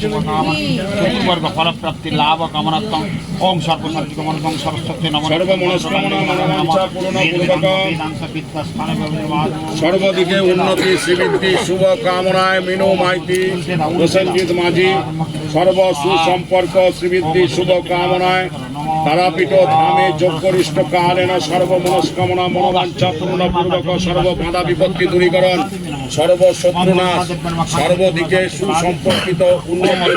চতুর্বর্গ ফলপ্রাপ্তি লাভ কামনাত্মক ওম সর্বসার্বিক মনোজং সরস্বতী নম। সর্বদিকে উন্নতি, শ্রীবৃদ্ধি শুভ কামনায় মিনু মাইতি, প্রসেনজিৎ মাঝি সর্ব সুসম্পর্ক শ্রীবৃদ্ধি শুভ কামনায় তারাপীঠ ধামে যোগ্যরিষ্ট কালেন সর্বমনস্কামনা মনোবাঞ্ছা পূর্ণপূর্বক সর্ব বাধা বিপত্তি দূরীকরণ, সর্বশত্রুনাশ, সর্বদিকে সুসম্পর্কিত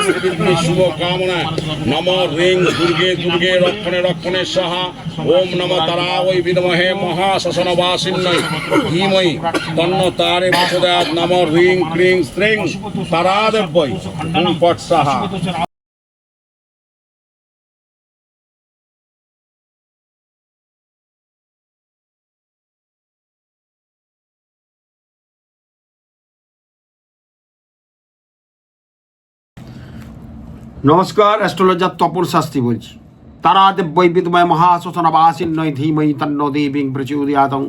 শ্রীবৃদ্ধি শুভ কামনায় নম রিং দুর্গে দুর্গে রক্ষণে রক্ষণে সাহা। ওম নম তারা ওই বিদমহে মহাশাসনবাসিন্নয় ধীময়ী তন্ন তারে বসুদাত নম রিং ক্রিং স্ত্রিং তারাদেব্যই হুম পট সাহা। নমস্কার অ্যাস্ট্রোলজার তপন শাস্ত্রী বলছি তারাদেব বৈবিদময় মহাশোষণবাসিন্নয় ধীময়ী তন্ন দেবীং প্রচোদয়াতং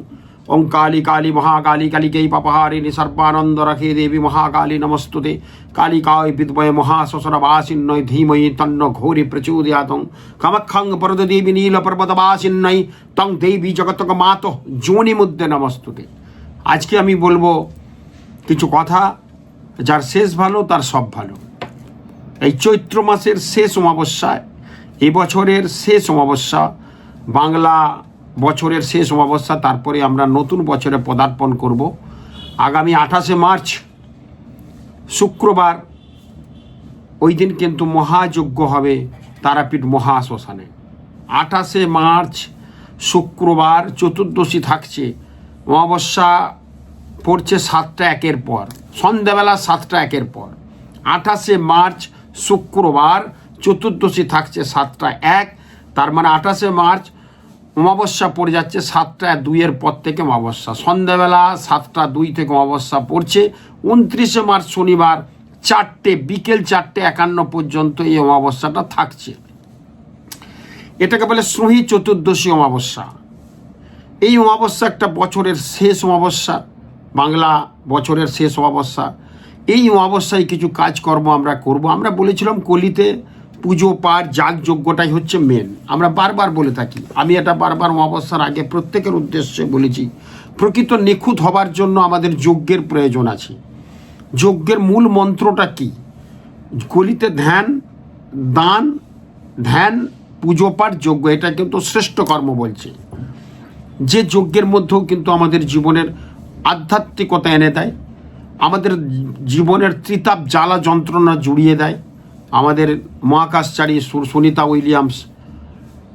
ওং কালী কালী মহাকালী কালিকেই পাপহারিণী সর্বানন্দ রাখে দেবী মহাকালী নমস্তুতে কালিকায় বিদ্ময় মহাশোষণবাসিন্নয় ধীময়ী তন্ন ঘোরি প্রচোদয়াতং কামাক্ষং পরদ দেবী নীল পর্বতবাসিন্নয় তং দেবী জগতক মাত যোনি মুদ্দে নমস্তুতে আজকে আমি বলব কিছু কথা যার শেষ ভালো তার সব ভালো এই চৈত্র মাসের শেষ অমাবস্যায় এবছরের শেষ অমাবস্যা, বাংলা বছরের শেষ অমাবস্যা, তারপরে আমরা নতুন বছরে পদার্পণ করব। আগামী আঠাশে মার্চ, শুক্রবার, ওই দিন কিন্তু মহাযজ্ঞ হবে তারাপীঠ মহাশ্মশানে। আঠাশে মার্চ, শুক্রবার চতুর্দশী থাকছে। অমাবস্যা পড়ছে সাতটা একের পর, সন্ধ্যাবেলা সাতটা একের পর। আঠাশে মার্চ শুক্রবার চতুর্দশী থাকছে সাতটা এক, তার মানে আঠাশে মার্চ অমাবস্যা পড়ে যাচ্ছে সাতটা দুইয়ের পর থেকে অমাবস্যা। সন্ধ্যাবেলা সাতটা দুই থেকে অমাবস্যা পড়ছে। উনত্রিশে মার্চ শনিবার চারটে, বিকেল চারটে একান্ন পর্যন্ত এই অমাবস্যাটা থাকছে। এটাকে বলে শ্রোহী চতুর্দশী অমাবস্যা। এই অমাবস্যা একটা বছরের শেষ অমাবস্যা, বাংলা বছরের শেষ অমাবস্যা। এই অমাবস্যায় কিছু কাজকর্ম আমরা করব। আমরা বলেছিলাম কলিতে পুজো পাঠ, যাগযজ্ঞটাই হচ্ছে মেন আমরা বারবার বলে থাকি। আমি এটা বারবার অমাবস্যার আগে প্রত্যেকের উদ্দেশ্যে বলেছি, প্রকৃত নিখুঁত হবার জন্য আমাদের যজ্ঞের প্রয়োজন আছে। যজ্ঞের মূল মন্ত্রটা কি? কলিতে ধ্যান, দান, ধ্যান, পুজো পাঠ, যজ্ঞ, এটা কিন্তু শ্রেষ্ঠ কর্ম বলছে। যে যজ্ঞের মধ্যেও কিন্তু আমাদের জীবনের আধ্যাত্মিকতা এনে দেয়। আমাদের জীবনের ত্রিতাপ জ্বালা যন্ত্রণা জুড়িয়ে দেয়। আমাদের মহাকাশচারী সুনিতা উইলিয়ামস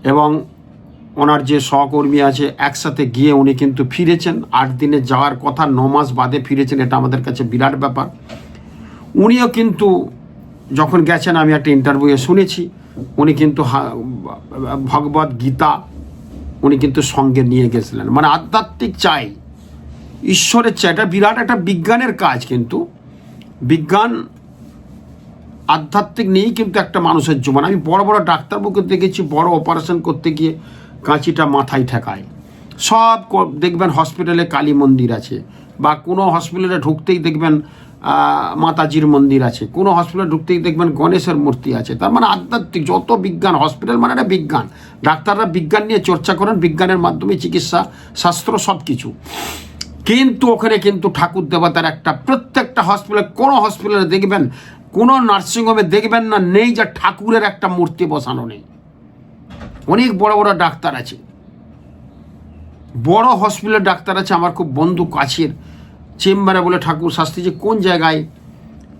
এবং ওনার যে সহকর্মী আছে, একসাথে গিয়ে উনি কিন্তু ফিরেছেন। আট দিনে যাওয়ার কথা, ন মাস বাদে ফিরেছেন, এটা আমাদের কাছে বিরাট ব্যাপার। উনিও কিন্তু যখন গেছেন, আমি একটা ইন্টারভিউয়ে শুনেছি, উনি কিন্তু ভগবত গীতা উনি কিন্তু সঙ্গে নিয়ে গেছিলেন। মানে আধ্যাত্মিক চাই। ঈশ্বরের চেয়ে এটা বিরাট একটা বিজ্ঞানের কাজ কিন্তু। বিজ্ঞান আধ্যাত্মিক নেই কিন্তু একটা মানুষের জীবন। আমি বড় বড় ডাক্তারবাবুকে দেখেছি, বড় অপারেশন করতে গিয়ে কাঁচিটা মাথায় ঠেকায়। সব দেখবেন হসপিটালে কালী মন্দির আছে বা কোনো হসপিটালে ঢুকতেই দেখবেন মাতাজির মন্দির আছে। কোনো হসপিটালে ঢুকতেই দেখবেন গণেশের মূর্তি আছে। তার মানে আধ্যাত্মিক, যত বিজ্ঞান হসপিটাল মানে একটা বিজ্ঞান। ডাক্তাররা বিজ্ঞান নিয়ে চর্চা করেন, বিজ্ঞানের মাধ্যমে চিকিৎসা, শাস্ত্র সব কিছু কিন্তু ওখানে কিন্তু ঠাকুর দেবতার একটা প্রত্যেকটা হসপিটালে কোনো হসপিটালে দেখবেন, কোনো নার্সিংহোমে দেখবেন না নেই যে ঠাকুরের একটা মূর্তি বসানো নেই। অনেক বড় বড় ডাক্তার আছে। বড় হসপিটালের ডাক্তার আছে, আমার খুব বন্ধু কাছের। চেম্বারে বলে, ঠাকুর শাস্ত্রী যে কোন জায়গায়?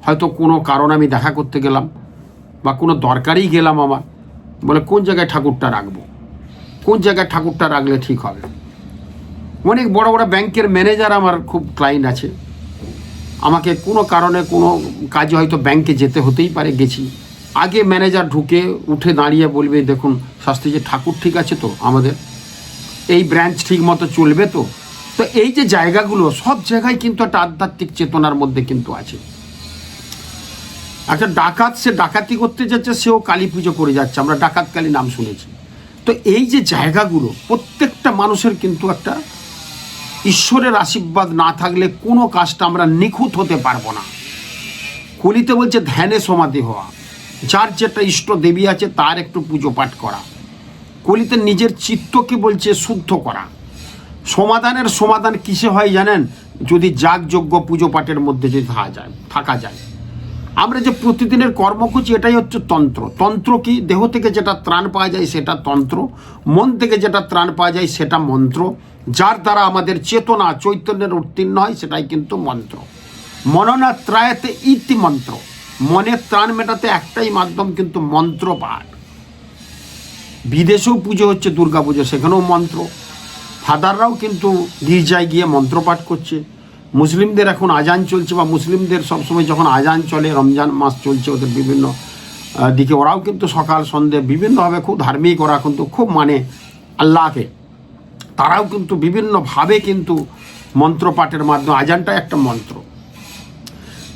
হয়তো কোনো কারণ আমি দেখা করতে গেলাম, বা কোনো দরকারেই গেলাম আমার। বলে, কোন জায়গায় ঠাকুরটা রাখব? কোন জায়গায় ঠাকুরটা রাখলে ঠিক হবে? অনেক বড় বড় ব্যাংকের ম্যানেজার আমার খুব ক্লায়েন্ট আছে। আমাকে কোনো কারণে কোনো কাজে হয়তো ব্যাংকে যেতে হতেই পারে, গেছি। আগে ম্যানেজার ঢুকে উঠে দাঁড়িয়ে বলবে, দেখুন, শাস্ত্রী যে ঠাকুর ঠিক আছে তো আমাদের? এই ব্রাঞ্চ ঠিক মতো চলবে তো? তো এই যে জায়গাগুলো, সব জায়গায় কিন্তু একটা আধ্যাত্মিক চেতনার মধ্যে কিন্তু আছে। একটা ডাকাত, সে ডাকাতি করতে যাচ্ছে, সেও কালী পুজো করে যাচ্ছে। আমরা ডাকাত কালী নাম শুনেছি। তো এই যে জায়গাগুলো, প্রত্যেকটা মানুষের কিন্তু একটা ঈশ্বরের আশীর্বাদ না থাকলে কোনো কাজটা আমরা নিখুঁত হতে পারব না। কলিতে বলছে, ধ্যানে সমাধি হওয়া। যার যেটা ইষ্ট দেবী আছে, তার একটু পুজো পাঠ করা। কলিতে নিজের চিত্তকে বলছে, শুদ্ধ করা। সমাধানের সমাধান কিসে হয় জানেন? যদি যাগযজ্ঞ পুজো পাঠের মধ্যে যদি থাকা যায় থাকা যায়। আমরা যে প্রতিদিনের কর্ম করছি, এটাই হচ্ছে তন্ত্র। তন্ত্র কি? দেহ থেকে যেটা ত্রাণ পাওয়া যায়, সেটা তন্ত্র। মন থেকে যেটা ত্রাণ পাওয়া যায়, সেটা মন্ত্র। যার দ্বারা আমাদের চেতনা চৈতন্যের উত্তীর্ণ হয়, সেটাই কিন্তু মন্ত্র। মননা ত্রায়তে ইতি মন্ত্র। মনের ত্রাণ মেটাতে একটাই মাধ্যম কিন্তু মন্ত্র পাঠ বিদেশেও পুজো হচ্ছে দুর্গা পুজো সেখানেও মন্ত্র। ফাদাররাও কিন্তু গির্জায় গিয়ে মন্ত্র পাঠ করছে। মুসলিমদের এখন আজান চলছে বা মুসলিমদের সবসময় যখন আজান চলে, রমজান মাস চলছে ওদের বিভিন্ন দিকে, ওরাও কিন্তু সকাল সন্ধে বিভিন্নভাবে খুব ধার্মিক, ওরা কিন্তু খুব মানে আল্লাহকে। তারাও কিন্তু বিভিন্নভাবে কিন্তু মন্ত্রপাঠের মাধ্যমে, আজানটা একটা মন্ত্র।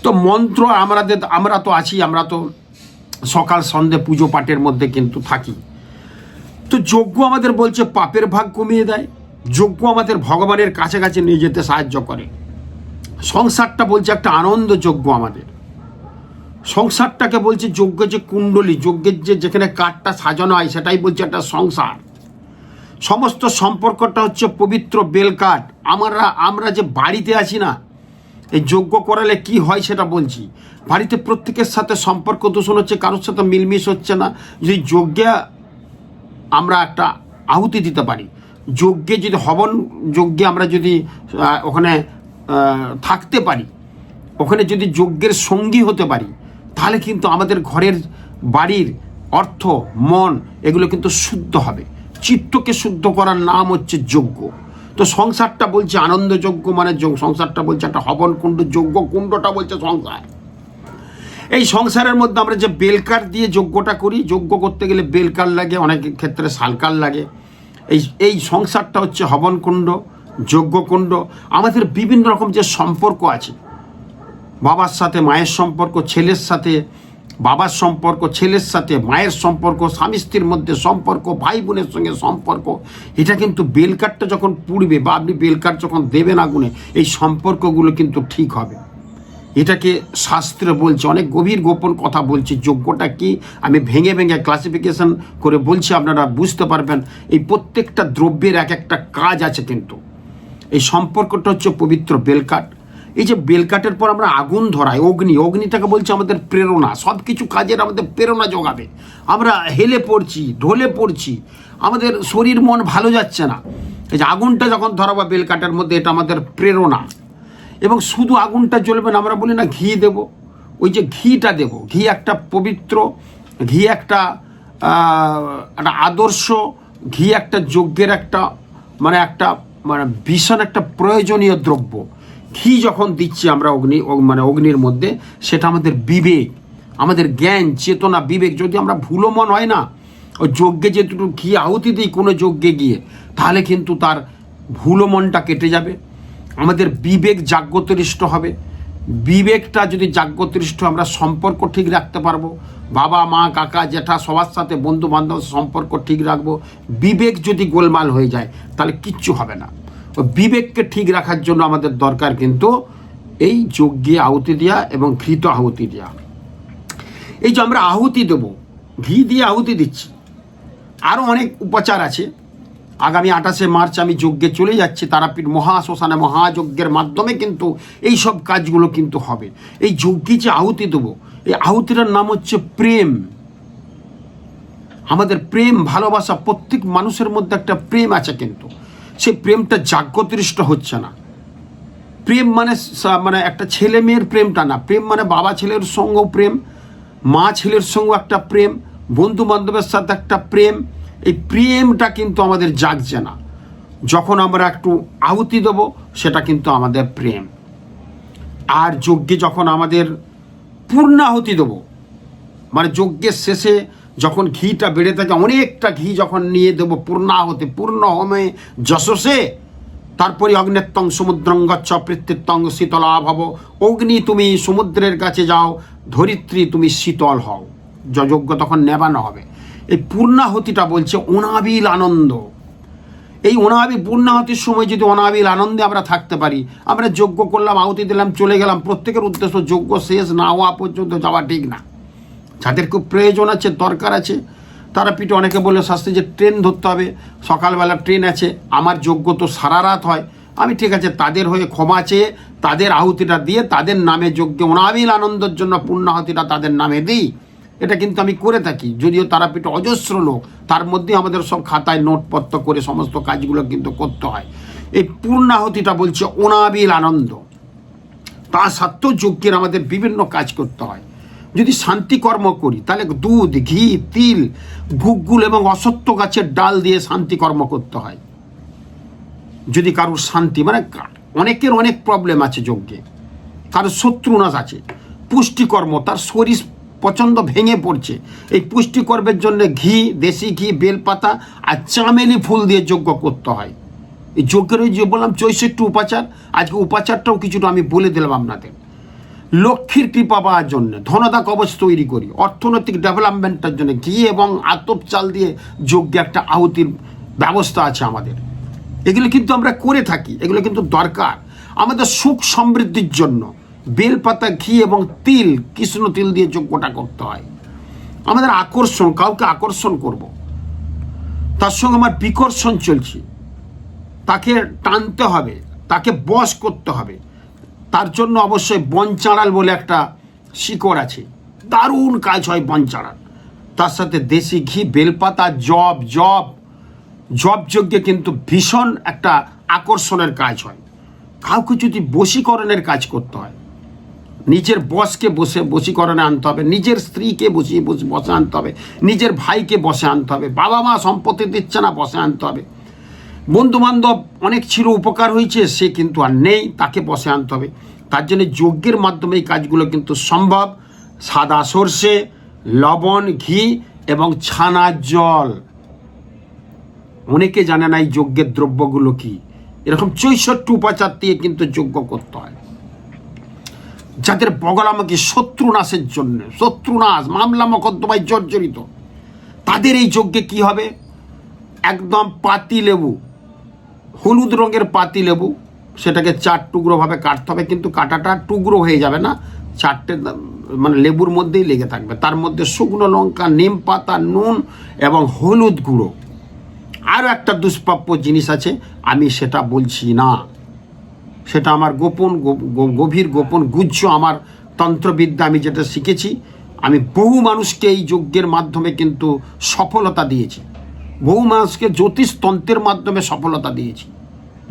তো মন্ত্র আমাদের আমরা তো আছি, আমরা তো সকাল সন্ধে পুজো পাঠের মধ্যে কিন্তু থাকি। তো যজ্ঞ আমাদের বলছে পাপের ভাগ কমিয়ে দেয়, যজ্ঞ আমাদের ভগবানের কাছাকাছি নিয়ে যেতে সাহায্য করে। সংসারটা বলছে একটা আনন্দ যজ্ঞ আমাদের। সংসারটাকে বলছে যজ্ঞ যে কুণ্ডলী, যজ্ঞের যে যেখানে কাঠটা সাজানো হয় সেটাই বলছে একটা সংসার। সমস্ত সম্পর্কটা হচ্ছে পবিত্র বেলকাঠ। আমরা আমরা যে বাড়িতে আছি না, এই যজ্ঞ করালে কি হয় সেটা বলছি। বাড়িতে প্রত্যেকের সাথে সম্পর্ক দূষণ হচ্ছে, কারোর সাথে মিলমিশ হচ্ছে না। যদি যজ্ঞে আমরা একটা আহুতি দিতে পারি, যজ্ঞে যদি হবন, যজ্ঞে আমরা যদি ওখানে থাকতে পারি। ওখানে যদি যজ্ঞের সঙ্গী হতে পারি, তাহলে কিন্তু আমাদের ঘরের বাড়ির অর্থ, মন, এগুলো কিন্তু শুদ্ধ হবে। চিত্তকে শুদ্ধ করার নাম হচ্ছে যজ্ঞ। তো সংসারটা বলছে আনন্দযজ্ঞ মানে যোগ- সংসারটা বলছে একটা হবন কুণ্ড যজ্ঞ, কুণ্ডটা বলছে সংসার। এই সংসারের মধ্যে আমরা যে বেলকার দিয়ে যজ্ঞটা করি, যজ্ঞ করতে গেলে বেলকার লাগে, অনেক ক্ষেত্রে শালকার লাগে। এই এই সংসারটা হচ্ছে হবনকুণ্ড। যজ্ঞকুণ্ড, আমাদের বিভিন্ন রকম যে সম্পর্ক আছে। বাবার সাথে মায়ের সম্পর্ক, ছেলের সাথে বাবার সম্পর্ক, ছেলের সাথে মায়ের সম্পর্ক, স্বামী স্ত্রীর মধ্যে সম্পর্ক, ভাই বোনের সঙ্গে সম্পর্ক, এটা কিন্তু বেলকাঠটা যখন পুড়বে বা আপনি বেলকাঠ যখন দেবেন আগুনে, এই সম্পর্কগুলো কিন্তু ঠিক হবে। এটাকে শাস্ত্রে বলছে, অনেক গভীর গোপন কথা বলছি যোগ্যটা কি? আমি ভেঙে ভেঙে ক্লাসিফিকেশন করে বলছি, আপনারা বুঝতে পারবেন। এই প্রত্যেকটা দ্রব্যের এক একটা কাজ আছে কিন্তু। এই সম্পর্কটা হচ্ছে পবিত্র বেলকাঠ। এই যে বেলকাঠের পর আমরা আগুন ধরাই, অগ্নি, অগ্নিটাকে বলছে আমাদের প্রেরণা সব কিছু কাজের আমাদের প্রেরণা যোগাবে। আমরা হেলে পড়ছি, ঢলে পড়ছি, আমাদের শরীর মন ভালো যাচ্ছে না। এই যে আগুনটা যখন ধরাবো বেলকাঠের মধ্যে, এটা আমাদের প্রেরণা। এবং শুধু আগুনটা জ্বলবে না, আমরা বলি না ঘি দেব, ওই যে ঘিটা দেব। ঘি একটা পবিত্র, ঘি একটা একটা আদর্শ, ঘি একটা যজ্ঞের একটা মানে একটা মানে ভীষণ একটা প্রয়োজনীয় দ্রব্য। ঘি যখন দিচ্ছি আমরা অগ্নি মানে অগ্নির মধ্যে, সেটা আমাদের বিবেক, আমাদের জ্ঞান, চেতনা, বিবেক। যদি আমরা ভুলো মন হয় না, ওই যজ্ঞে যেটুকু ঘি আহুতি দিই কোনো যজ্ঞে গিয়ে, তাহলে কিন্তু তার ভুলো মনটা কেটে যাবে। আমাদের বিবেক জাগ্রতরিষ্ট হবে। বিবেকটা যদি জাগ্রতরিষ্ট আমরা সম্পর্ক ঠিক রাখতে পারব। বাবা, মা, কাকা, জেঠা, সবার সাথে বন্ধু বান্ধব সম্পর্ক ঠিক রাখব। বিবেক যদি গোলমাল হয়ে যায়, তাহলে কিচ্ছু হবে না। বিবেককে ঠিক রাখার জন্য আমাদের দরকার কিন্তু এই যজ্ঞে আহুতি দেওয়া এবং ঘৃত আহুতি দেওয়া এই যে আমরা আহুতি দেবো, ঘি দিয়ে আহুতি দিচ্ছি। আরও অনেক উপচার আছে। আগামী আঠাশে মার্চ আমি যজ্ঞে চলে যাচ্ছি, তারাপীঠ মহাশ্মশানে মহাযজ্ঞের মাধ্যমে কিন্তু এই সব কাজগুলো কিন্তু হবে। এই যজ্ঞে যে আহুতি দেবো, এই আহুতিটার নাম হচ্ছে প্রেম। আমাদের প্রেম, ভালোবাসা প্রত্যেক মানুষের মধ্যে একটা প্রেম আছে কিন্তু। সেই প্রেমটা জাগ্রতৃষ্ট হচ্ছে না। প্রেম মানে মানে একটা ছেলে মেয়ের প্রেমটা না। প্রেম মানে বাবা ছেলের সঙ্গেও প্রেম, মা ছেলের সঙ্গেও একটা প্রেম, বন্ধু বান্ধবের সাথে একটা প্রেম। এই প্রেমটা কিন্তু আমাদের জাগছে না। যখন আমরা একটু আহুতি দেব, সেটা কিন্তু আমাদের প্রেম। আর যজ্ঞে যখন আমাদের পূর্ণাহুতি দেবো মানে যজ্ঞের শেষে যখন ঘিটা বেড়ে থাকে, অনেকটা ঘি যখন নিয়ে দেবো পূর্ণাহতি পূর্ণ হোমে যশসে তারপরে অগ্নেত্তং সমুদ্রং গচ্ছ, পৃথিত্তং শীতলা ভব অগ্নি তুমি সমুদ্রের কাছে যাও, ধরিত্রী তুমি শীতল হও। য- যজ্ঞ তখন নেবানো হবে। এই পূর্ণাহতিটা বলছে অনাবিল আনন্দ। এই অনাবিল পূর্ণাহতির সময় যদি অনাবিল আনন্দে আমরা থাকতে পারি, আমরা যজ্ঞ করলাম, আহুতি দিলাম, চলে গেলাম, প্রত্যেকের উদ্দেশ্য যজ্ঞ শেষ না হওয়া পর্যন্ত যাওয়া ঠিক না। যাদের খুব প্রয়োজন আছে, দরকার আছে, তারা পিঠে অনেকে বলে, শাস্তি যে ট্রেন ধরতে হবে, সকালবেলা ট্রেন আছে, আমার যোগ্য তো সারা রাত হয়। আমি ঠিক আছে, তাদের হয়ে ক্ষমা চেয়ে, তাদের আহুতিটা দিয়ে, তাদের নামে যোগ্য অনাবিল আনন্দের জন্য পূর্ণাহুতিটা তাদের নামে দিই। এটা কিন্তু আমি করে থাকি, যদিও তারাপীঠে অজস্র লোক, তার মধ্যে আমাদের সব খাতায় নোটপত্র করে সমস্ত কাজগুলো কিন্তু করতে হয়। এই পূর্ণাহুতিটা বলছে অনাবিল আনন্দ। তা সত্ত্বেও যজ্ঞের আমাদের বিভিন্ন কাজ করতে হয়। যদি শান্তি কর্ম করি, তাহলে দুধ, ঘি, তিল গুগ্গুল এবং অসত্য গাছের ডাল দিয়ে শান্তি কর্ম করতে হয়। যদি কারোর শান্তি মানে অনেকের অনেক প্রবলেম আছে যজ্ঞে। কারোর শত্রুনাশ আছে। পুষ্টিকর্ম, তার শরীর প্রচণ্ড ভেঙে পড়ছে। এই পুষ্টিকর্মের জন্য ঘি, দেশি ঘি, বেলপাতা আর চামেলি ফুল দিয়ে যজ্ঞ করতে হয়। এই যজ্ঞের ওই যে বললাম চৌষট্টি উপাচার, আজকে উপাচারটাও কিছুটা আমি বলে দিলাম আপনাদের। লক্ষ্মীর কৃপা পাওয়ার জন্য, ধনদা কবচ তৈরি করি, অর্থনৈতিক ডেভেলপমেন্টের জন্য ঘি এবং আতপ চাল দিয়ে যোগ্য একটা আহুতির ব্যবস্থা আছে আমাদের। এগুলো কিন্তু আমরা করে থাকি, এগুলো কিন্তু দরকার। আমাদের সুখ সমৃদ্ধির জন্য বেলপাতা, ঘি এবং তিল, কৃষ্ণ তিল দিয়ে যজ্ঞটা করতে হয়। আমাদের আকর্ষণ, কাউকে আকর্ষণ করব। তার সঙ্গে আমার বিকর্ষণ চলছে। তাকে টানতে হবে, তাকে বশ করতে হবে। তার জন্য অবশ্যই বনচাঁড়াল বলে একটা শিকড় আছে। দারুণ কাজ হয় বনচাঁড়াল তার সাথে দেশি ঘি, বেলপাতা, জব জব। জব যজ্ঞে কিন্তু ভীষণ একটা আকর্ষণের কাজ হয়। কাউকে যদি বশীকরণের কাজ করতে হয়, নিজের বসকে বসে বশীকরণে আনতে হবে, নিজের স্ত্রীকে বসিয়ে বসে বসে আনতে হবে, নিজের ভাইকে বসে আনতে হবে বাবা মা সম্পত্তি দিচ্ছে না বসে আনতে হবে। বন্ধু বান্ধব অনেক ছিল, উপকার হয়েছে, সে কিন্তু আর নেই, তাকে বসে আনতে হবে। তার জন্য যজ্ঞের মাধ্যমে এই কাজগুলো কিন্তু সম্ভব। সাদা সর্ষে, লবণ, ঘি এবং ছানার জল। অনেকে জানে না এই যজ্ঞের দ্রব্যগুলো কি। এরকম চৌষট্টি উপাচার দিয়ে কিন্তু যজ্ঞ করতে হয়। যাদের বগলামুখী শত্রু নাশের জন্য শত্রু নাশ মামলা মকদ্দমায় জর্জরিত, তাদের এই যজ্ঞে কি হবে? একদম পাতি লেবু। হলুদ রঙের পাতি লেবু, সেটাকে চার টুকরোভাবে কাটতে হবে, কিন্তু কাটাটা টুকরো হয়ে যাবে না। চারটে মানে লেবুর মধ্যেই লেগে থাকবে। তার মধ্যে শুকনো লঙ্কা, নিম পাতা, নুন এবং হলুদ গুঁড়ো। আরও একটা দুষ্প্রাপ্য জিনিস আছে, আমি সেটা বলছি না। সেটা আমার গোপন গভীর, গোপন গুজ্জ আমার তন্ত্রবিদ্যা, আমি যেটা শিখেছি, আমি বহু মানুষকে এই যজ্ঞের মাধ্যমে কিন্তু সফলতা দিয়েছি। বহু মানুষকে জ্যোতিষতন্ত্রের মাধ্যমে সফলতা দিয়েছি।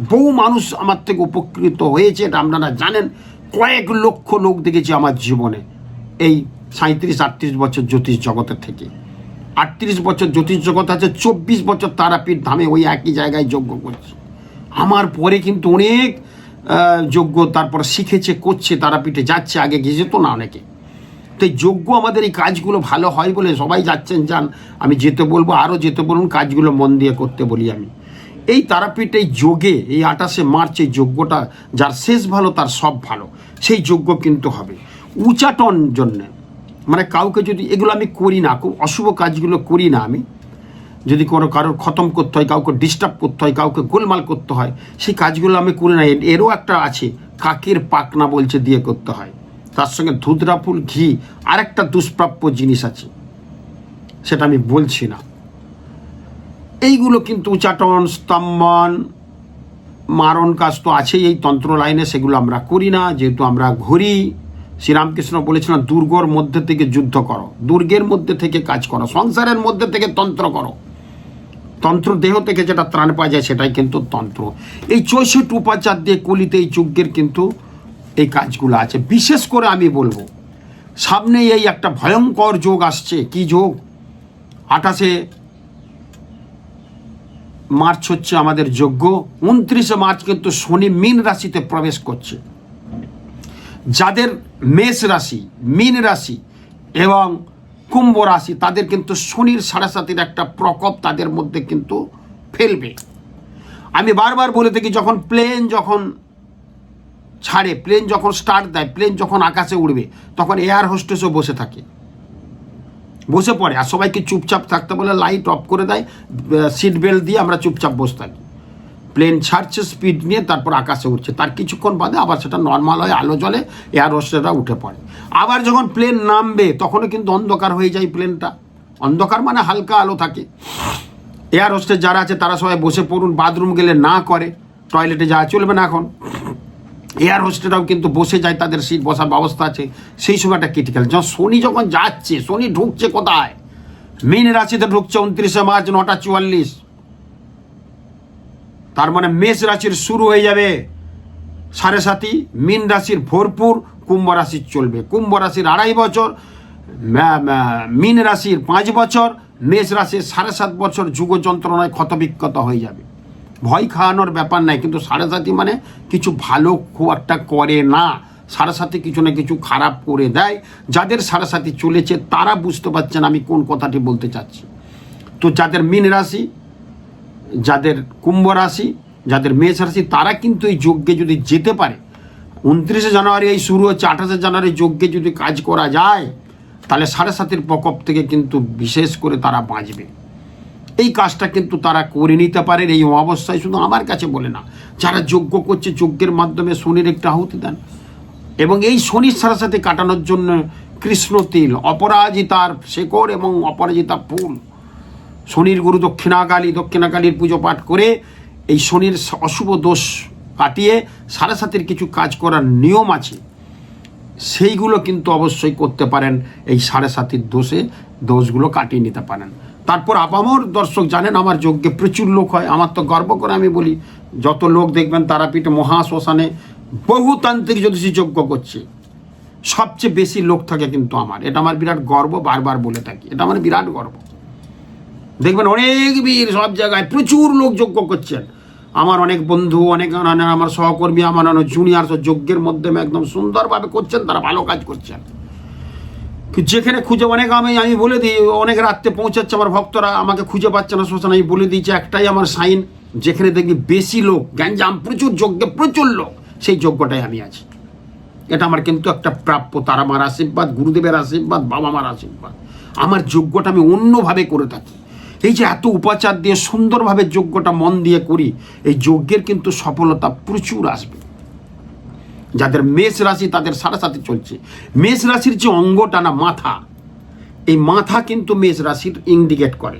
বহু মানুষ আমার থেকে উপকৃত হয়েছে, এটা আপনারা জানেন। কয়েক লক্ষ লোক দেখেছি আমার জীবনে এই সাঁত্রিশ আটত্রিশ বছর জ্যোতিষ জগতের থেকে। আটত্রিশ বছর জ্যোতিষ জগৎ আছে, চব্বিশ বছর তারাপীঠ ধামে ওই একই জায়গায় যজ্ঞ করছে। আমার পরে কিন্তু অনেক যজ্ঞ, তারপর শিখেছে, করছে, তারাপীঠে যাচ্ছে, আগে গিয়ে যেত না অনেকে। তো এই যজ্ঞ আমাদের এই কাজগুলো ভালো হয় বলে সবাই যাচ্ছেন, যান। আমি যেতে বলব, আরও যেতে বলুন, কাজগুলো মন দিয়ে করতে বলি আমি। এই তারাপীঠ, এই যোগে, এই আঠাশে মার্চ এই যজ্ঞটা যার শেষ ভালো, তার সব ভালো। সেই যজ্ঞ কিন্তু হবে। উচাটন জন্যে মানে কাউকে যদি, এগুলো আমি করি না, খুব অশুভ কাজগুলো করি না আমি। যদি কোনো কারোর খতম করতে হয়, কাউকে ডিস্টার্ব করতে হয়, কাউকে গোলমাল করতে হয়, সেই কাজগুলো আমি করি না। এর- এরও একটা আছে, কাকের পাকনা বলছে দিয়ে করতে হয়। তার সঙ্গে ধুতরা ফুল, ঘি, আরেকটা দুষ্প্রাপ্য জিনিস আছে। সেটা আমি বলছি না। এইগুলো কিন্তু উচাটন, স্তম্ভন, মারণ কাজ তো আছেই এই তন্ত্র লাইনে, সেগুলো আমরা করি না। যেহেতু আমরা ঘুরি, শ্রীরামকৃষ্ণ বলেছিলেন, দুর্গর মধ্যে থেকে যুদ্ধ করো। দুর্গের মধ্যে থেকে কাজ করো, সংসারের মধ্যে থেকে তন্ত্র করো। তন্ত্র দেহ থেকে যেটা ত্রাণ পাওয়া যায়, সেটাই কিন্তু তন্ত্র। এই চৌষট্টি উপাচার দিয়ে কলিতে এই যজ্ঞের কিন্তু এই কাজগুলো আছে। বিশেষ করে আমি বলব সামনে এই একটা ভয়ঙ্কর যোগ আসছে। কি যোগ? আঠাশে মার্চ হচ্ছে আমাদের যোগ্য উনত্রিশে মার্চ কিন্তু শনি মীন রাশিতে প্রবেশ করছে। যাদের মেষ রাশি, মীন রাশি এবং কুম্ভ রাশি, তাদের কিন্তু শনির সাড়ে সাতির একটা প্রকোপ তাদের মধ্যে কিন্তু ফেলবে। আমি বারবার বলে থাকি, যখন প্লেন যখন ছাড়ে প্লেন যখন স্টার্ট দেয় প্লেন যখন আকাশে উড়বে, তখন এয়ার হোস্টেসও বসে থাকে। বসে পড়ে, আর সবাইকে চুপচাপ থাকতে বলে লাইট অফ করে দেয় সিট বেল্ট দিয়ে আমরা চুপচাপ বসে থাকি। প্লেন ছাড়ছে স্পিড নিয়ে তারপর আকাশে উঠছে তার কিছুক্ষণ বাদে আবার সেটা নর্মাল হয়, আলো জলে এয়ার হোস্টেসরা উঠে পড়ে। আবার যখন প্লেন নামবে, তখনও কিন্তু অন্ধকার হয়ে যায় প্লেনটা অন্ধকার মানে হালকা আলো থাকে। এয়ার হোস্টেস যারা আছে, তারা সবাই বসে পড়ুন বাথরুম গেলে না করে টয়লেটে যাওয়া চলবে না এখন। এয়ার হোস্টেসরাও কিন্তু বসে যায়, তাদের সিট বসার ব্যবস্থা আছে। সেই সময়টা ক্রিটিক্যাল যখন শনি যখন যাচ্ছে, শনি ঢুকছে কোথায়? মীন রাশিতে ঢুকছে উনত্রিশে মার্চ, নটা চুয়াল্লিশ। তার মানে মেষ রাশির শুরু হয়ে যাবে সাড়ে সাতি মীন রাশির ভরপুর, কুম্ভ রাশির চলবে। কুম্ভ রাশির আড়াই বছর মীন রাশির পাঁচ বছর, মেষ রাশির সাড়ে সাত বছর যুগ যন্ত্রণায় ক্ষতবিক্ষত হয়ে যাবে। ভয় খাওয়ানোর ব্যাপার নাই, কিন্তু সাড়ে মানে কিছু ভালো খুব একটা করে না। সাড়ে সাথে কিছু না কিছু খারাপ করে দেয়। যাদের সাড়ে সাথে চলেছে, তারা বুঝতে পারছেন আমি কোন কথাটি বলতে চাচ্ছি। তো যাদের মীন রাশি, যাদের কুম্ভ রাশি, যাদের মেষ রাশি, তারা কিন্তু এই যজ্ঞে যদি যেতে পারে, উনত্রিশে জানুয়ারি এই শুরু হচ্ছে, আঠাশে জানুয়ারি যজ্ঞে যদি কাজ করা যায়, তাহলে সাড়ে সাতের প্রকোপ থেকে কিন্তু বিশেষ করে তারা বাঁচবে। এই কাজটা কিন্তু তারা করে নিতে পারেন, এই অবস্থায় শুধু আমার কাছে বলে না। যারা যজ্ঞ করছে, যজ্ঞের মাধ্যমে শনির একটা আহুতি দেন। এবং এই শনির সাথে সাথে কাটানোর জন্য কৃষ্ণ তিল অপরাজিতার শেকড় এবং অপরাজিতা ফুল। শনির গুরু দক্ষিণাকালী, দক্ষিণাকালীর পুজো পাঠ করে এই শনির অশুভ দোষ কাটিয়ে সাড়ে সাতের কিছু কাজ করার নিয়ম আছে। সেইগুলো কিন্তু অবশ্যই করতে পারেন, এই সাড়ে সাতির দোষে দোষগুলো কাটিয়ে নিতে পারেন। তারপর আপামর দর্শক জানেন, আমার যজ্ঞে প্রচুর লোক হয়। আমার তো গর্ব করে আমি বলি, যত লোক দেখবেন তারাপীঠে মহাশ্মশানে বহুতান্ত্রিক জ্যোতিষী যজ্ঞ করছে। সবচেয়ে বেশি লোক থাকে কিন্তু আমার। এটা আমার বিরাট গর্ব, বারবার বলে থাকি। এটা আমার বিরাট গর্ব। দেখবেন অনেক বীর সব জায়গায় প্রচুর লোক যজ্ঞ করছেন। আমার অনেক বন্ধু, অনেক আমার সহকর্মী, আমার জুনিয়র যজ্ঞের মাধ্যমে একদম সুন্দরভাবে করছেন, তারা ভালো কাজ করছেন। যেখানে খুঁজে, অনেক আমি আমি বলে দিই, অনেক রাত্রে পৌঁছাচ্ছে আমার ভক্তরা, আমাকে খুঁজে পাচ্ছে না শ্মশান। আমি বলে দিয়েছি, একটাই আমার সাইন যেখানে দেখবি বেশি লোক, গ্যাঞ্জাম, প্রচুর যজ্ঞে, প্রচুর লোক, সেই যজ্ঞটাই আমি আছি। এটা আমার কিন্তু একটা প্রাপ্য, তার আমার আশীর্বাদ, গুরুদেবের আশীর্বাদ, বাবা মার আশীর্বাদ। আমার যোগ্যটা আমি অন্যভাবে করে থাকি। এই যে এত উপাচার দিয়ে সুন্দরভাবে যজ্ঞটা মন দিয়ে করি, এই যজ্ঞের কিন্তু সফলতা প্রচুর আসবে। যাদের মেষ রাশি তাদের সাড়ে সাথে চলছে। মেষ রাশির যে অঙ্গটা না মাথা, এই মাথা কিন্তু মেষ রাশির ইন্ডিকেট করে।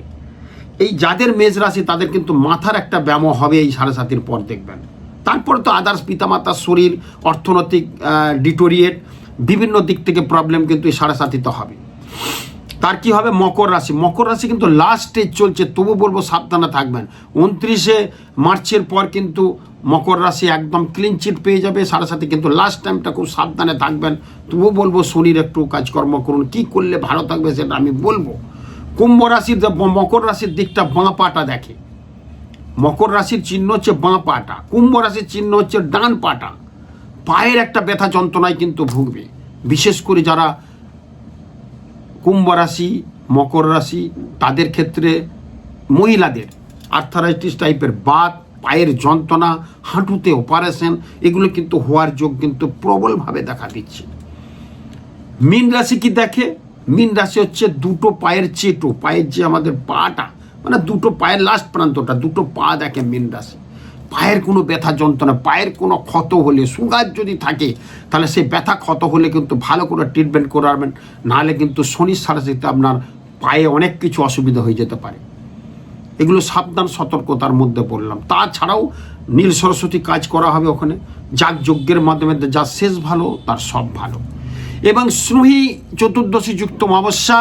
এই যাদের মেষ রাশি তাদের কিন্তু মাথার একটা ব্যায়াম হবে এই সাড়ে সাতির পর দেখবেন। তারপর তো আদার্স পিতামাতার শরীর, অর্থনৈতিক ডিটোরিয়েট বিভিন্ন দিক থেকে প্রবলেম কিন্তু এই সাড়ে সাতিতে হবে। তার কি হবে? মকর রাশি। মকর রাশি কিন্তু লাস্ট স্টেজ চলছে, তবু বলব সাবধানে থাকবেন। উনত্রিশে মার্চের পর কিন্তু মকর রাশি একদম ক্লিন চিট পেয়ে যাবে সাড়ে সাথে কিন্তু লাস্ট টাইমটা খুব সাবধানে থাকবেন। তবুও বলব, শনির একটু কাজকর্ম করুন। কি করলে ভালো থাকবে সেটা আমি বলব। কুম্ভ রাশির মকর রাশির দিকটা বাঁ পাটা দেখে। মকর রাশির চিহ্ন হচ্ছে বাঁ পাটা। কুম্ভ রাশির চিহ্ন হচ্ছে ডান পাটা। পায়ের একটা ব্যথা যন্ত্রণায় কিন্তু ভুগবে। বিশেষ করে যারা কুম্ভ রাশি, মকর রাশি, তাদের ক্ষেত্রে মহিলাদের আর্থারাইটিস টাইপের বাত পায়ের যন্ত্রণা, হাঁটুতে অপারেশন এগুলো কিন্তু হওয়ার যোগ কিন্তু প্রবলভাবে দেখা দিচ্ছে। মীন রাশি কি দেখে? মীন রাশি হচ্ছে দুটো পায়ের চেটো, পায়ের যে আমাদের পাটা মানে দুটো পায়ের লাস্ট প্রান্তটা, দুটো পা দেখে মীন রাশি। পায়ের কোনো ব্যথা যন্ত্রণা, পায়ের কোনো ক্ষত হলে, সুগার যদি থাকে, তাহলে সেই ব্যথা ক্ষত হলে কিন্তু ভালো করে ট্রিটমেন্ট করাবেন, নাহলে কিন্তু শনির সারাশিতে আপনার পায়ে অনেক কিছু অসুবিধা হয়ে যেতে পারে। এগুলো সাবধান, সতর্কতার মধ্যে বললাম তাছাড়াও নীল সরস্বতী কাজ করা হবে ওখানে। যাগ যজ্ঞের মাধ্যমে যা শেষ ভালো, তার সব ভালো। এবং স্নুহী চতুর্দশী যুক্ত অমাবস্যা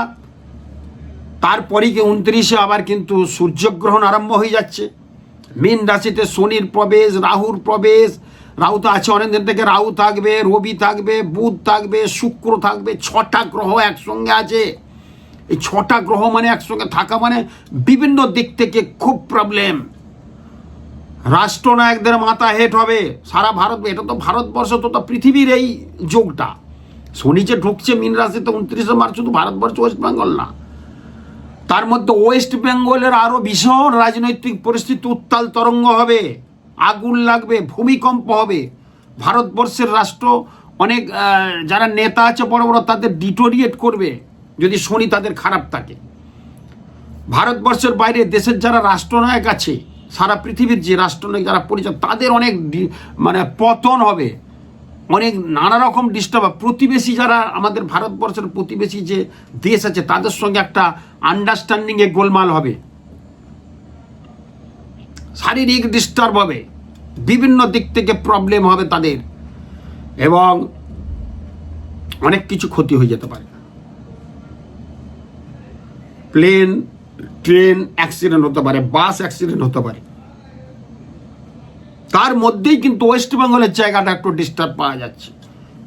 তারপরে কি উনত্রিশে আবার কিন্তু সূর্যগ্রহণ আরম্ভ হয়ে যাচ্ছে। মীন রাশিতে শনির প্রবেশ, রাহুর প্রবেশ। রাহু তো আছে অনেক দিন থেকে। রাহু থাকবে, রবি থাকবে, বুধ থাকবে, শুক্র থাকবে, ছটা গ্রহ একসঙ্গে আছে। এই ছটা গ্রহ মানে একসঙ্গে থাকা মানে বিভিন্ন দিক থেকে খুব প্রবলেম রাষ্ট্রনায়কদের মাথা হেট হবে। সারা ভারত, এটা তো ভারতবর্ষ, তো তো পৃথিবীর এই যোগটা। শনি যে ঢুকছে মীন রাশিতে উনত্রিশে মার্চ, শুধু ভারতবর্ষ, ওয়েস্ট বেঙ্গল না। তার মধ্যে ওয়েস্ট বেঙ্গলের আরও ভীষণ রাজনৈতিক পরিস্থিতি, উত্তাল তরঙ্গ হবে। আগুন লাগবে, ভূমিকম্প হবে। ভারতবর্ষের রাষ্ট্র অনেক যারা নেতা আছে, বড় বড়, তাদের ডিটোরিয়েট করবে। যদি শনি তাদের খারাপ থাকে। ভারতবর্ষের বাইরে দেশের যারা রাষ্ট্রনায়ক আছে, সারা পৃথিবীর যে রাষ্ট্রনায়ক যারা পরিচয় তাদের অনেক মানে পতন হবে। অনেক নানা রকম ডিস্টার্ব প্রতিবেশী যারা আমাদের ভারতবর্ষের প্রতিবেশী যে দেশ আছে, তাদের সঙ্গে একটা আন্ডারস্ট্যান্ডিংয়ে গোলমাল হবে। শারীরিক ডিস্টার্ব হবে। বিভিন্ন দিক থেকে প্রবলেম হবে তাদের। এবং অনেক কিছু ক্ষতি হয়ে যেতে পারে। প্লেন, ট্রেন অ্যাক্সিডেন্ট হতে পারে বাস অ্যাক্সিডেন্ট হতে পারে। তার মধ্যেই কিন্তু ওয়েস্ট বেঙ্গলের জায়গাটা একটু ডিস্টার্ব পাওয়া যাচ্ছে।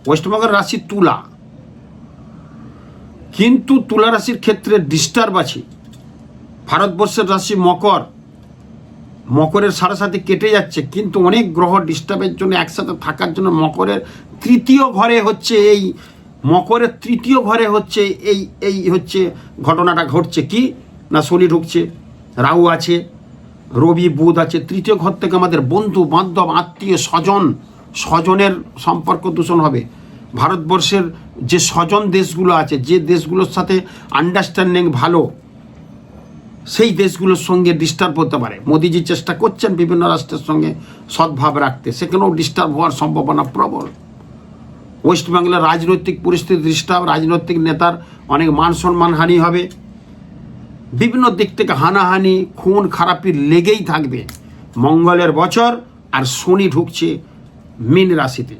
ওয়েস্ট বেঙ্গল রাশি তুলা। কিন্তু তুলা রাশির ক্ষেত্রে ডিস্টার্ব আছে। ভারতবর্ষের রাশি মকর। মকরের সাড়ে সাথে কেটে যাচ্ছে, কিন্তু অনেক গ্রহ ডিস্টার্বের জন্য একসাথে থাকার জন্য মকরের তৃতীয় ঘরে হচ্ছে এই মকরের তৃতীয় ঘরে হচ্ছে এই এই হচ্ছে ঘটনাটা ঘটছে কি? না শনি ঢুকছে, রাহু আছে, রবি, বুধ আছে। তৃতীয় ঘর থেকে আমাদের বন্ধু, বান্ধব, আত্মীয়, স্বজন, স্বজনের সম্পর্ক দূষণ হবে। ভারতবর্ষের যে স্বজন দেশগুলো আছে, যে দেশগুলোর সাথে আন্ডারস্ট্যান্ডিং ভালো, সেই দেশগুলোর সঙ্গে ডিস্টার্ব হতে পারে। মোদিজি চেষ্টা করছেন বিভিন্ন রাষ্ট্রের সঙ্গে সদ্ভাব রাখতে। সেখানেও ডিস্টার্ব হওয়ার সম্ভাবনা প্রবল। ওয়েস্ট বেঙ্গলের রাজনৈতিক পরিস্থিতি ডিস্টার্ব রাজনৈতিক নেতার অনেক মান সম্মান হানি হবে। বিভিন্ন দিক থেকে হানাহানি, খুন, খারাপি লেগেই থাকবে মঙ্গলের বছর আর শনি ঢুকছে মীন রাশিতে।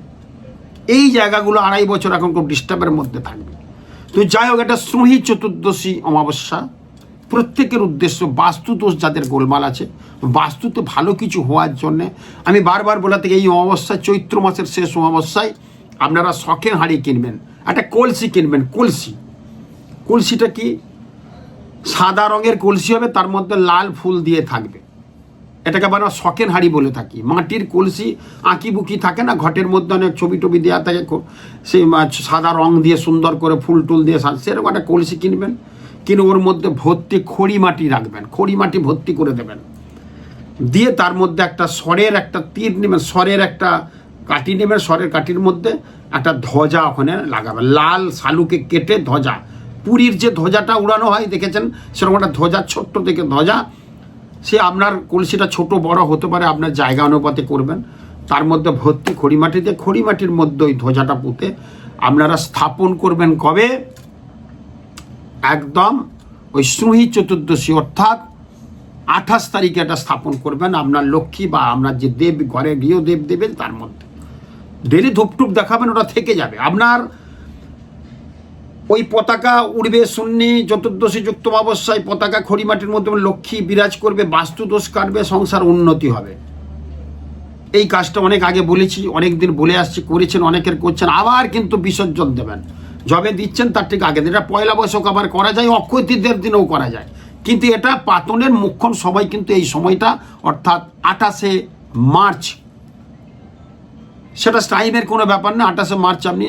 এই জায়গাগুলো আড়াই বছর এখন খুব ডিস্টার্বের মধ্যে থাকবে। তো যাই হোক, এটা শ্রোহী চতুর্দশী অমাবস্যা। প্রত্যেকের উদ্দেশ্য বাস্তুদোষ যাদের গোলমাল আছে, বাস্তুতে ভালো কিছু হওয়ার জন্যে। আমি বারবার বলে থেকে, এই অমাবস্যায়, চৈত্র মাসের শেষ অমাবস্যায় আপনারা শখের হাঁড়ি কিনবেন, একটা কলসি কিনবেন, কলসি। কলসিটা কি? সাদা রঙের কলসি হবে, তার মধ্যে লাল ফুল দিয়ে থাকবে। এটাকে আমরা শখের হাঁড়ি বলে থাকি। মাটির কলসি আঁকি বুকি থাকে না, ঘটের মধ্যে অনেক ছবি টবি দেওয়া থাকে সেই সাদা রং দিয়ে সুন্দর করে ফুল টুল দিয়ে সাজ সেরকম একটা কলসি কিনবেন, কিনে ওর মধ্যে ভর্তি খড়ি মাটি রাখবেন, খড়ি মাটি ভর্তি করে দেবেন। দিয়ে তার মধ্যে একটা স্বরের একটা তীর নেবেন স্বরের একটা কাটি নেবেন স্বরের কাঠির মধ্যে একটা ধ্বজা ওখানে লাগাবেন লাল শালুকে কেটে ধ্বজা। পুরীর যে ধ্বজাটা উড়ানো হয়, দেখেছেন? সেরকম একটা ধ্বজা, ছোট্ট থেকে ধ্বজা। সে আপনার কলসিটা ছোট, বড় হতে পারে, আপনার জায়গা অনুপাতে করবেন। তার মধ্যে ভর্তি খড়িমাটি দিয়ে খড়িমাটির মধ্যে ওই ধ্বজাটা পুঁতে আপনারা স্থাপন করবেন কবে? একদম ওই শ্রুহি চতুর্দশী, অর্থাৎ আঠাশ তারিখে এটা স্থাপন করবেন আপনার লক্ষ্মী বা আপনার যে দেব, ঘরে গৃহ দেব দেবেন, তার মধ্যে। ডেলি ধূপটুপ দেখাবেন, ওটা থেকে যাবে। আপনার ওই পতাকা উড়বে শূন্যি চতুর্দশী যুক্ত অবস্থায় পতাকা খড়িমাটির মধ্যে লক্ষ্মী বিরাজ করবে, বাস্তুদোষ কাটবে, সংসার উন্নতি হবে। এই কাজটা অনেক আগে বলেছি, অনেক দিন বলে আসছি, করেছেন, অনেকের করছেন, আবার কিন্তু বিসর্জন দেবেন। যবে দিচ্ছেন, তার ঠিক আগে। এটা পয়লা বৈশাখ আবার করা যায় অক্ষয় দিনেও করা যায়। কিন্তু এটা পাতনের মুখ্যম সবাই কিন্তু এই সময়টা, অর্থাৎ আঠাশে মার্চ সেটা টাইমের কোনো ব্যাপার না, আঠাশে মার্চ আপনি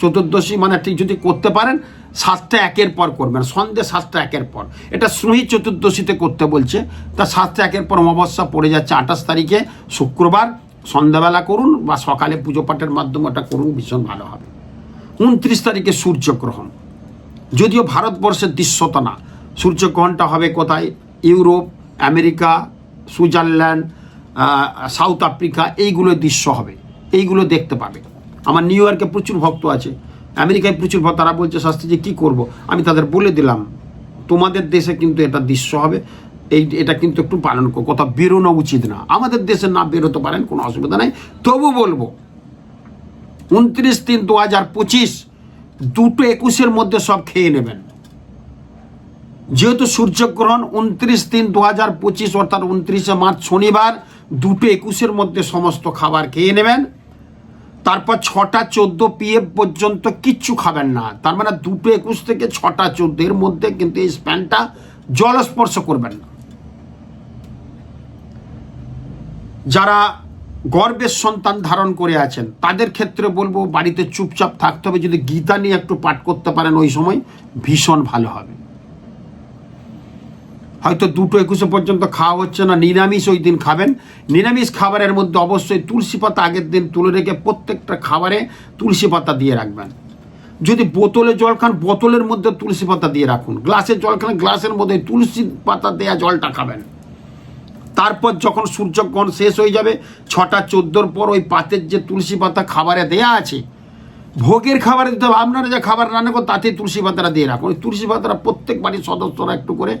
চতুর্দশী মানে ঠিক যদি করতে পারেন সাতটা একের পর করবেন, সন্ধে সাতটা একের পর। এটা শ্রুহি চতুর্দশীতে করতে বলছে, তা সাতটা একের পর অমাবস্যা পড়ে যাচ্ছে আঠাশ তারিখে, শুক্রবার, সন্ধ্যাবেলা করুন বা সকালে পুজো পাঠের মাধ্যমে ওটা করুন, ভীষণ ভালো হবে। উনত্রিশ তারিখে সূর্যগ্রহণ, যদিও ভারতবর্ষের দৃশ্যতা না, সূর্যগ্রহণটা হবে কোথায়? Europe, America, Switzerland South Africa এইগুলো দৃশ্য হবে। এইগুলো দেখতে পাবে। আমার নিউ ইয়র্কে প্রচুর ভক্ত আছে আমেরিকায় প্রচুর ভক্ত, তারা বলছে শাস্তি যে কী করব? আমি তাদের বলে দিলাম, তোমাদের দেশে কিন্তু এটা দৃশ্য হবে, এই এটা কিন্তু একটু পালন করো, কোথাও বেরোনো উচিত না। আমাদের দেশে না বেরোতে পারেন, কোনো অসুবিধা নেই। তবু বলব, উনত্রিশ তিন দু হাজার পঁচিশ, দুটো একুশের মধ্যে সব খেয়ে নেবেন। যেহেতু সূর্যগ্রহণ উনত্রিশ তিন দু হাজার পঁচিশ, অর্থাৎ উনত্রিশে মার্চ শনিবার, দুটো একুশের মধ্যে সমস্ত খাবার খেয়ে নেবেন। তারপর ছটা চোদ্দ পিএফ পর্যন্ত কিচ্ছু খাবেন না। তার মানে দুটো একুশ থেকে ছটা চোদ্দ, এর মধ্যে কিন্তু এই স্প্যানটা জলস্পর্শ করবেন না। যারা গর্বের সন্তান ধারণ করে আছেন, তাদের ক্ষেত্রে বলব, বাড়িতে চুপচাপ থাকতে হবে। যদি গীতা নিয়ে একটু পাঠ করতে পারেন ওই সময়, ভীষণ ভালো হবে। হয়তো দুটো একুশে পর্যন্ত খাওয়া হচ্ছে না, নিরামিষ ওই দিন খাবেন। নিরামিষ খাবারের মধ্যে অবশ্যই তুলসী পাতা আগের দিন তুলে রেখে প্রত্যেকটা খাবারে তুলসী পাতা দিয়ে রাখবেন। যদি বোতলে জল খান, বোতলের মধ্যে তুলসী পাতা দিয়ে রাখুন। গ্লাসে জল খান, গ্লাসের মধ্যে তুলসী পাতা দেয়া জলটা খাবেন। তারপর যখন সূর্যগ্রহণ শেষ হয়ে যাবে, ছটা চোদ্দোর পর ওই পাতের যে তুলসী পাতা খাবারে দেয়া আছে, ভোগের খাবারে দিতে হবে। আপনারা যে খাবার রান্না করো তাতেই তুলসী পাতাটা দিয়ে রাখুন। ওই তুলসী পাতাটা প্রত্যেক বাড়ির সদস্যরা একটু করে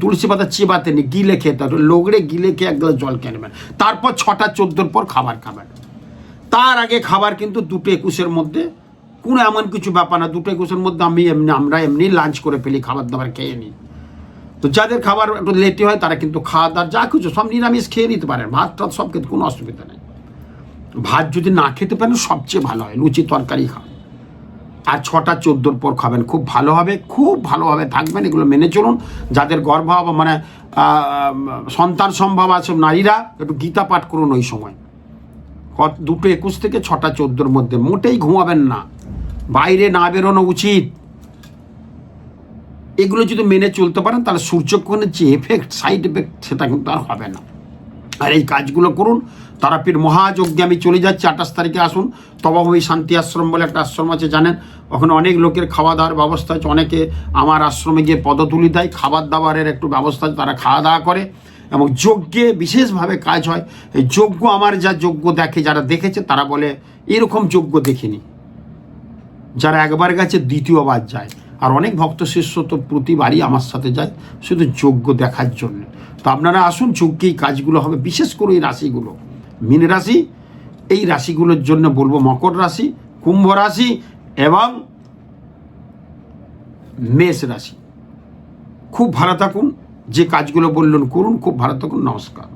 তুলসী পাতা চিবাতে নেই গিলে খেতে হবে লোগড়ে গিলে খেয়ে এক গ্লাস জল খেয়ে নেবেন। তারপর ছটা চোদ্দোর পর খাবার খাবেন। তার আগে খাবার কিন্তু দুটো একুশের মধ্যে, কোনো এমন কিছু ব্যাপার না, দুটো একুশের মধ্যে আমি এমনি, আমরা এমনি লাঞ্চ করে ফেলি, খাবার দাবার খেয়ে নিই। তো যাদের খাবার একটু লেটে হয়, তারা কিন্তু খাওয়া দাওয়া, যা কিছু, সব নিরামিষ খেয়ে নিতে পারেন। ভাত, টাত সব খেতে কোনো অসুবিধা নেই। ভাত যদি না খেতে পারেন, সবচেয়ে ভালো হয়, লুচি, তরকারি খান। আর ছটা চোদ্দোর পর খাবেন। খুব ভালো হবে, খুব ভালোভাবে থাকবেন, এগুলো মেনে চলুন। যাদের গর্ভাব মানে সন্তান সম্ভব আছে, নারীরা, একটু গীতা পাঠ করুন ওই সময়। দুটো একুশ থেকে ছটা চোদ্দোর মধ্যে, মোটেই ঘুমাবেন না। বাইরে না বেরোনো উচিত। এগুলো যদি মেনে চলতে পারেন, তাহলে সূর্যগ্রহণের যে এফেক্ট সাইড এফেক্ট সেটা কিন্তু আর হবে না। আর এই কাজগুলো করুন। তারাপীঠ মহাযজ্ঞে আমি চলে যাচ্ছি, আঠাশ তারিখে আসুন। তবাভূমি শান্তি আশ্রম বলে একটা আশ্রম আছে, জানেন? ওখানে অনেক লোকের খাওয়া দাওয়ার ব্যবস্থা আছে। অনেকে আমার আশ্রমে গিয়ে পদতুলি দেয় খাবার দাবারের একটু ব্যবস্থা আছে, তারা খাওয়া দাওয়া করে এবং যজ্ঞে বিশেষভাবে কাজ হয়। এই যজ্ঞ আমার যা যজ্ঞ দেখে, যারা দেখেছে, তারা বলে, এরকম যজ্ঞ দেখিনি। যারা একবার গেছে, দ্বিতীয়বার যায়। আর অনেক ভক্ত শিষ্য তো প্রতিবারই আমার সাথে যায়, শুধু যোগ্য দেখার জন্য। তো আপনারা আসুন যজ্ঞে এই কাজগুলো হবে, বিশেষ করে এই রাশিগুলো। মীন রাশি এই রাশিগুলোর জন্য বলব মকর রাশি, কুম্ভ রাশি এবং মেষ রাশি। খুব ভালো থাকুন, যে কাজগুলো বললেন করুন, খুব ভালো থাকুন, নমস্কার।